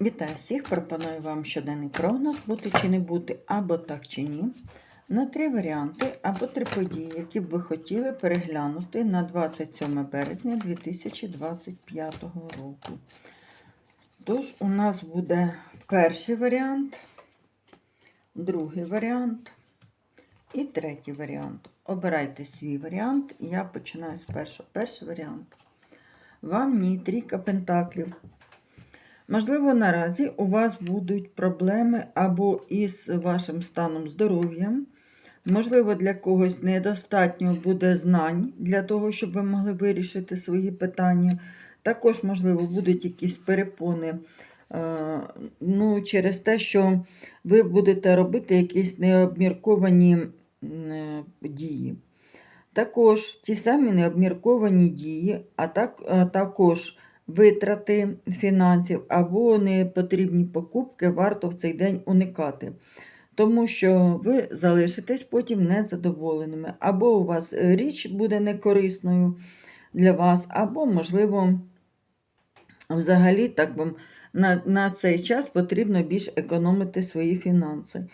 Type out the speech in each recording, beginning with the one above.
Вітаю всіх! Пропоную вам щоденний прогноз бути чи не бути, або так чи ні. На три варіанти або три події, які б ви хотіли переглянути на 27 березня 2025 року. Тож, у нас буде перший варіант, другий варіант і третій варіант. Обирайте свій варіант. Я починаю з першого. Перший варіант. Вам ні, трійка пентаклів. Можливо, наразі у вас будуть проблеми або із вашим станом здоров'я. Можливо, для когось недостатньо буде знань для того, щоб ви могли вирішити свої питання. Також, можливо, будуть якісь перепони е, ну, через те, що ви будете робити якісь необмірковані е, дії. Також ті самі необмірковані дії, а так, а також витрати фінансів або непотрібні покупки варто в цей день уникати. Тому що ви залишитесь потім незадоволеними. Або у вас річ буде некорисною для вас, або, можливо, взагалі так вам на, на цей час потрібно більш економити свої фінанси.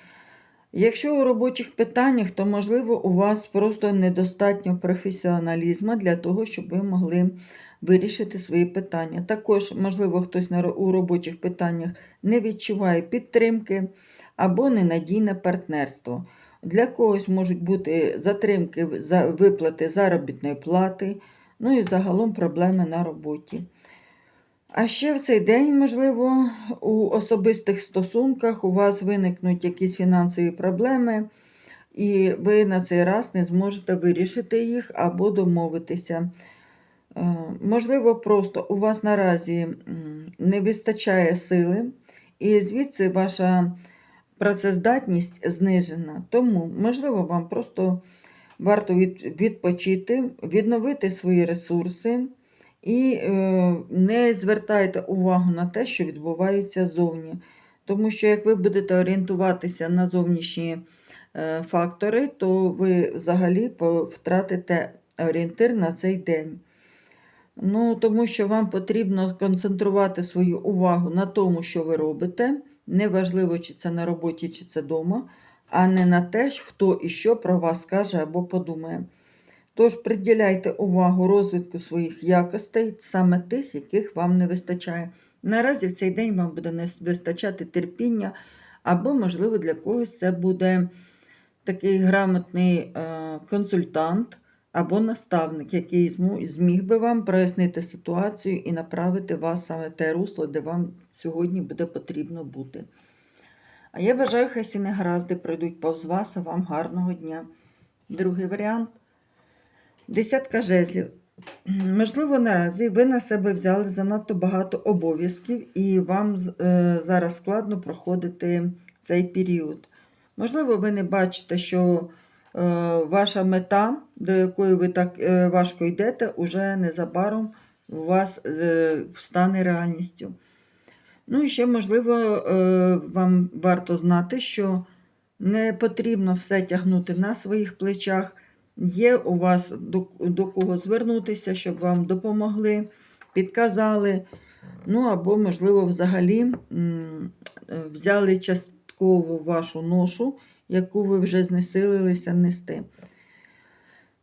Якщо у робочих питаннях, то, можливо, у вас просто недостатньо професіоналізму для того, щоб ви могли вирішити свої питання. Також, можливо, хтось у робочих питаннях не відчуває підтримки або ненадійне партнерство. Для когось можуть бути затримки за виплати заробітної плати, ну і загалом проблеми на роботі. А ще в цей день, можливо, у особистих стосунках у вас виникнуть якісь фінансові проблеми, і ви на цей раз не зможете вирішити їх або домовитися. Е, Можливо, просто у вас наразі не вистачає сили, і звідси ваша працездатність знижена. Тому, можливо, вам просто варто відпочити, відновити свої ресурси. І е, не звертайте увагу на те, що відбувається зовні. Тому що як ви будете орієнтуватися на зовнішні е, фактори, то ви взагалі втратите орієнтир на цей день. Ну, тому що вам потрібно концентрувати свою увагу на тому, що ви робите. Неважливо, чи це на роботі, чи це вдома, а не на те, хто і що про вас скаже або подумає. Тож приділяйте увагу розвитку своїх якостей, саме тих, яких вам не вистачає. Наразі в цей день вам буде не вистачати терпіння, або, можливо, для когось це буде такий грамотний е, консультант або наставник, який зміг би вам прояснити ситуацію і направити вас саме те русло, де вам сьогодні буде потрібно бути. А я бажаю, хай всі негаразди пройдуть повз вас, а вам гарного дня. Другий варіант. Десятка жезлів. Можливо, наразі ви на себе взяли занадто багато обов'язків, і вам е, зараз складно проходити цей період. Можливо, ви не бачите, що ваша мета, до якої ви так е, важко йдете, уже незабаром у вас е, стане реальністю. Ну і ще, можливо, е, вам варто знати, що не потрібно все тягнути на своїх плечах. Є у вас до, до кого звернутися, щоб вам допомогли, підказали. Ну або, можливо, взагалі е, взяли частково вашу ношу, яку ви вже знесилилися нести.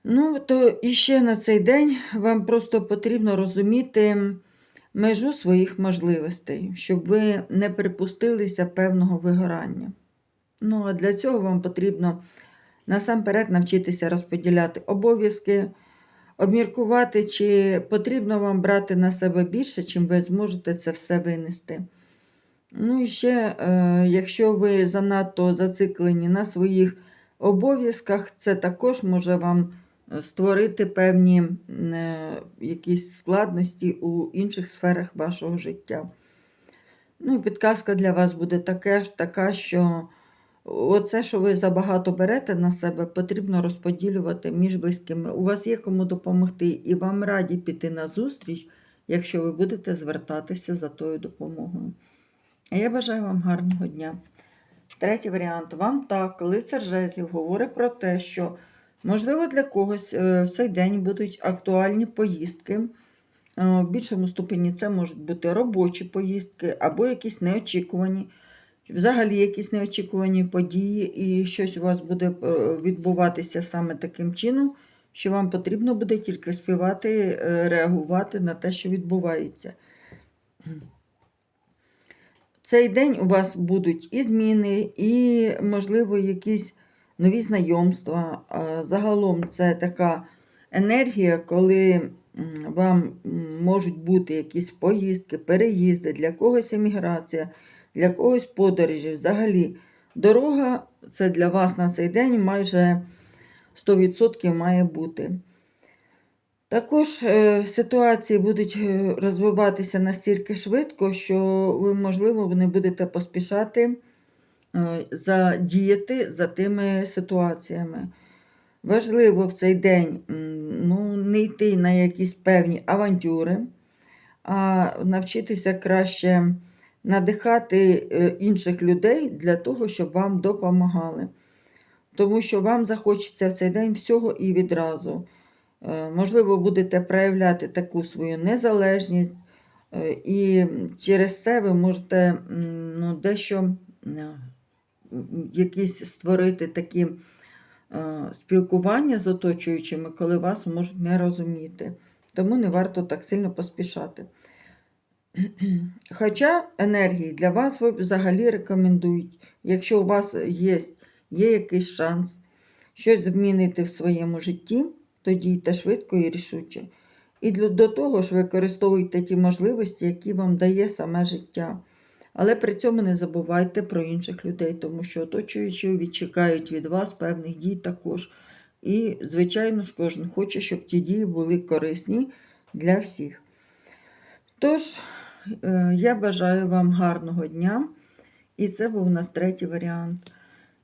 Ну, то і ще на цей день вам просто потрібно розуміти межу своїх можливостей, щоб ви не припустилися певного вигорання. Ну, а для цього вам потрібно насамперед навчитися розподіляти обов'язки, обміркувати, чи потрібно вам брати на себе більше, чим ви зможете це все винести. Ну і ще, е, якщо ви занадто зациклені на своїх обов'язках, це також може вам е, створити певні е, якісь складності у інших сферах вашого життя. Ну і підказка для вас буде таке, така, що оце, що ви забагато берете на себе, потрібно розподілювати між близькими. У вас є кому допомогти, і вам раді піти на зустріч, якщо ви будете звертатися за тою допомогою. Я бажаю вам гарного дня. Третій варіант. Вам так, лицар жезлів говорить про те, що, можливо, для когось е, в цей день будуть актуальні поїздки Е, В більшому ступені це можуть бути робочі поїздки або якісь неочікувані, взагалі якісь неочікувані події, і щось у вас буде е, відбуватися саме таким чином, що вам потрібно буде тільки співати, реагувати на те, що відбувається. Цей день у вас будуть і зміни, і, можливо, якісь нові знайомства. Загалом це така енергія, коли вам можуть бути якісь поїздки, переїзди, для когось еміграція, для когось подорожі. Взагалі, дорога це для вас на цей день майже 100% має бути. Також е, ситуації будуть е, розвиватися настільки швидко, що ви, можливо, не будете поспішати е, задіяти за тими ситуаціями. Важливо в цей день ну, не йти на якісь певні авантюри, а навчитися краще надихати інших людей для того, щоб вам допомагали. Тому що вам захочеться в цей день всього і відразу. Е, Можливо, будете проявляти таку свою незалежність, е, і через це ви можете ну, дещо якісь створити такі е, спілкування з оточуючими, коли вас можуть не розуміти. Тому не варто так сильно поспішати. Хоча енергії для вас ви взагалі рекомендують, якщо у вас є, є якийсь шанс щось змінити в своєму житті, то дійте швидко і рішуче. І до того ж використовуйте ті можливості, які вам дає саме життя. Але при цьому не забувайте про інших людей, тому що оточуючі відчекають від вас певних дій також. І, звичайно ж, кожен хоче, щоб ті дії були корисні для всіх. Тож, е, я бажаю вам гарного дня. І це був у нас третій варіант.